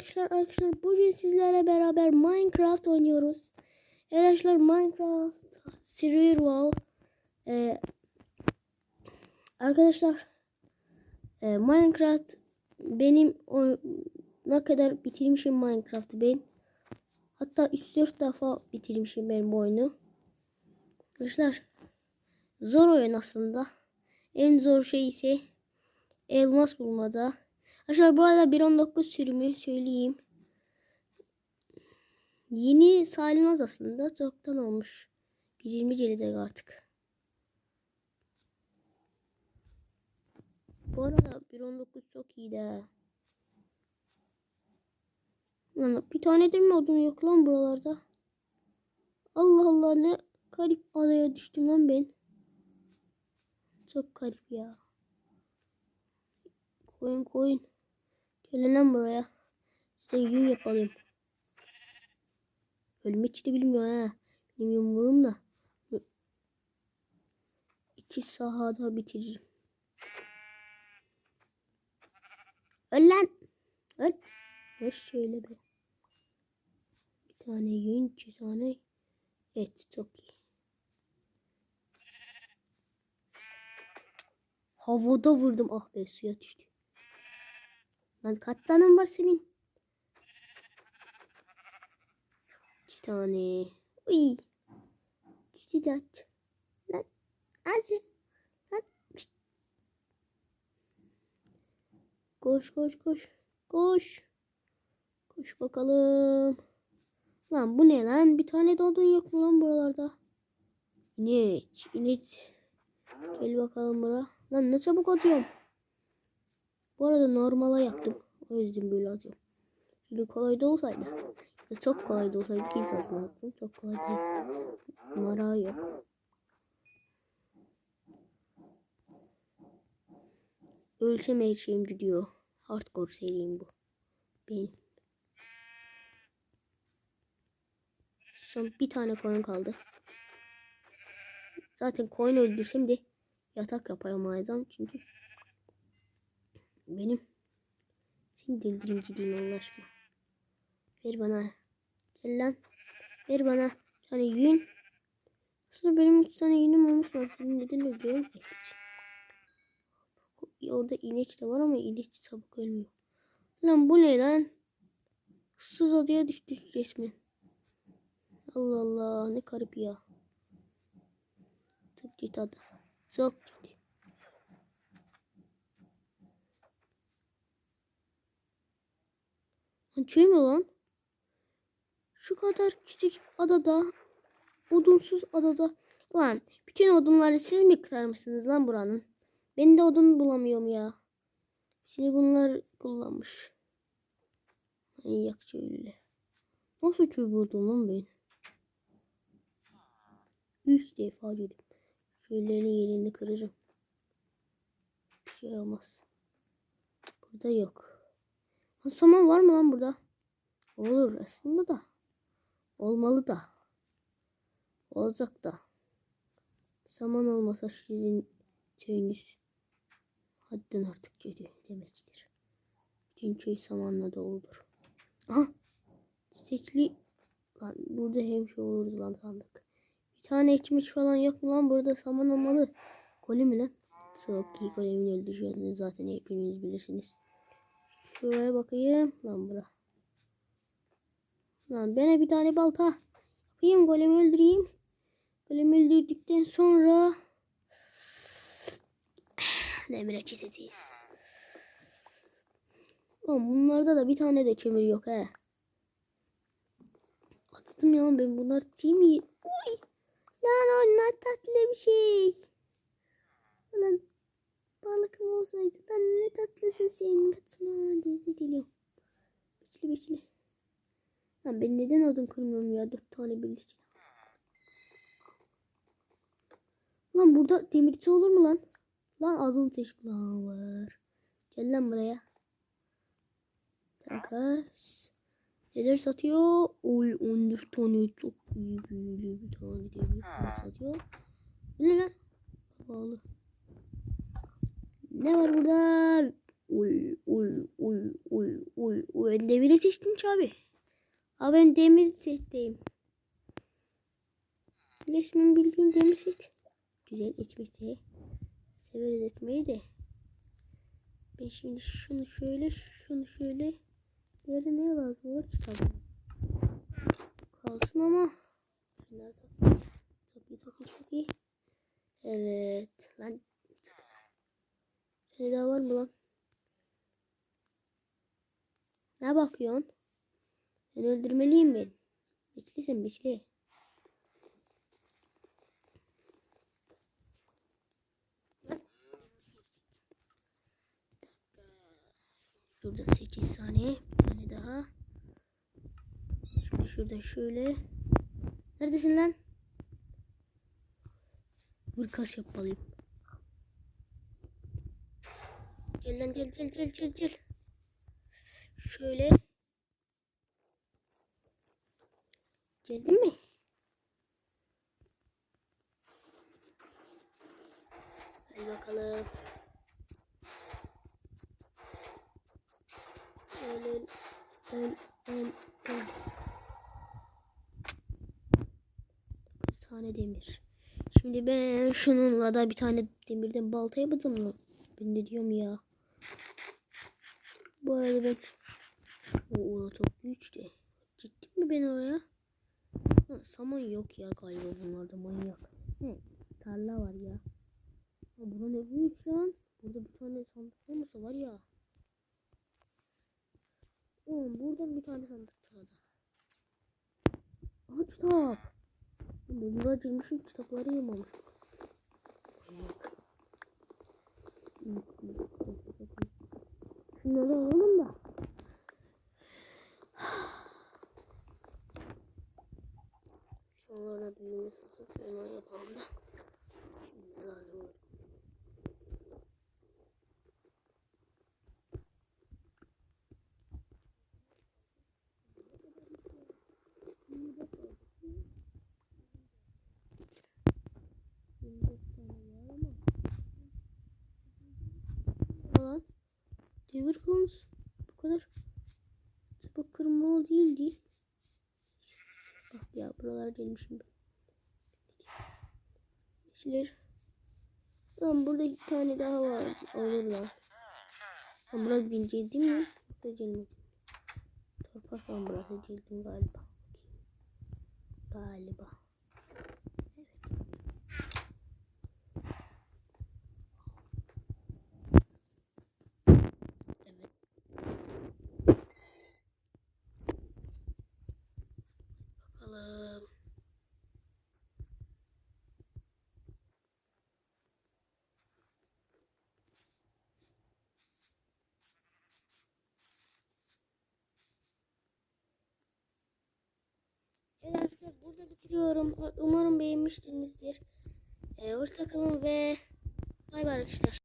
arkadaşlar arkadaşlar bugün sizlerle beraber Minecraft oynuyoruz. Arkadaşlar Minecraft Survival ee, arkadaşlar ee, Minecraft benim o, ne kadar bitirmişim Minecraft'ı ben. Hatta 3-4 defa bitirmişim ben bu oyunu. Arkadaşlar zor oyun aslında. En zor şey ise elmas bulmada. Arkadaşlar bu arada 1.19 sürümü söyleyeyim. Yeni sayılmaz aslında. Çoktan olmuş. 1.20 gelecek artık. Bu arada 1.19 çok iyi de. Lan bir tane de mi odun yok lan buralarda? Allah Allah ne garip adaya düştüm lan ben. Çok garip ya. Koyun koyun. Gelin buraya. Size yün yapalım. Ölmek hiç de bilmiyor ha. Benim yumruğum da. İki sahada bitiririm. Öl lan. Öl. Öl şöyle be. Bir tane yün, iki tane et. Çok iyi. Havada vurdum. Ah be suya düştü. Lan kaç canın var senin? İki tane. Uy. Düştü dört. Lan. Hadi. Lan. Koş koş koş. Koş. Koş bakalım. Lan bu ne lan? Bir tane de yok mu lan buralarda? İnek. İnek. Gel bakalım buraya. Lan ne çabuk atıyorum. Bu arada normala yaptım. O yüzden böyle atıyorum. Şimdi kolay da olsaydı. Çok kolay da olsaydı ki aslında yaptım. Çok kolay değil. Numara yok. Ölçem ölçeğim diyor. Hardcore seriyim bu. Benim. Son bir tane koyun kaldı. Zaten koyun öldürsem de yatak yapamayacağım çünkü benim seni deldirimci diyeyim Allah aşkına. Ver bana. Gel lan. Ver bana. Tane yün. Aslında benim üç tane yünüm olmuş lan. Senin neden ölüyorum? Et için. Orada inek de var ama inek çabuk ölmüyor. Lan bu ne lan? Issız adaya düştü resmen. Allah Allah ne garip ya. Çok kötü ada. Çok kötü. Lan şey mi lan? Şu kadar küçük adada, odunsuz adada. Lan bütün odunları siz mi kırarmışsınız lan buranın? Ben de odun bulamıyorum ya. Seni bunlar kullanmış. Manyak şöyle. Nasıl çözdüm lan ben? Üç defa yedim. Şöylerini yerini kırarım. Bir şey olmaz. Burada yok. Saman var mı lan burada? Olur aslında da. Olmalı da. Olacak da. Saman olmasa sizin köyünüz hadden artık kötü demektir. Bütün köy samanla doludur. Aha. Çiçekli lan burada hem şey olurdu lan sandık. Bir tane ekmiş falan yok mu lan burada saman olmalı. Golem mi lan? Çok iyi golemin öldüreceğini zaten hepiniz bilirsiniz. Şuraya bakayım. Lan bura. Lan bana bir tane balta. Yapayım golemi öldüreyim. Golemi öldürdükten sonra demire çizeceğiz. Lan bunlarda da bir tane de kömür yok he. Attım ya ben bunlar mi? Uy. Lan o ne tatlı bir şey. Lan balıkım olsaydı lan ne tatlısın sen kaçma diye geliyorum. Beşli beşli. Lan ben neden odun kırmıyorum ya dört tane birleşik. Lan burada demirci olur mu lan? Lan azın teşkil var. Gel lan buraya. Takas. Neler satıyor? Oy 14 tane çok iyi büyülü bir tane demir satıyor. Ne lan? Pahalı. Ne var burada? Uy uy uy uy uy uy. Ben demiri seçtim ki abi. Abi ben demir seçtim. Resmen bildiğin demir seç. Güzel etmesi. Severiz etmeyi de. Ben şimdi şunu şöyle şunu şöyle. Diğeri neye lazım olur kitap. Kalsın ama. Şunlar da. Çok iyi çok iyi çok iyi. Evet. Lan. Seni daha var mı lan? Ne bakıyorsun? Seni öldürmeliyim ben. Bekle sen bekle. Şuradan 8 saniye. Bir tane daha. Şimdi şuradan şöyle. Neredesin lan? Vur kas yapmalıyım. Gel lan gel gel gel gel gel. Şöyle. Geldin mi? Hadi bakalım. Öl öl öl öl öl. Tane demir. Şimdi ben şununla da bir tane demirden balta yapacağım lan. Ben de diyorum ya. Bu arada ben o çok büyük de. Gittim mi ben oraya? Lan saman yok ya galiba bunlarda manyak. Ne? Tarla var ya. Ha, bura ne büyük lan. Burada bir tane sandık olmasa var ya. Oğlum buradan bir tane sandık çıkacak. Aha kitap. Ben burada acırmışım kitapları yamamışım. No. Demir kılıç bu kadar tıpa kırmalı değildi. Bak ya buralar gelmişim ben. İşler. Lan burada bir tane daha var. Alırlar. Lan burası bineceğiz değil mi? Burada gelmedi. Toprak falan burası cildim galiba. Galiba. Evet. Bakalım. Evet arkadaşlar burada bitiriyorum. Umarım beğenmişsinizdir. Ee, hoşçakalın ve bay bay arkadaşlar.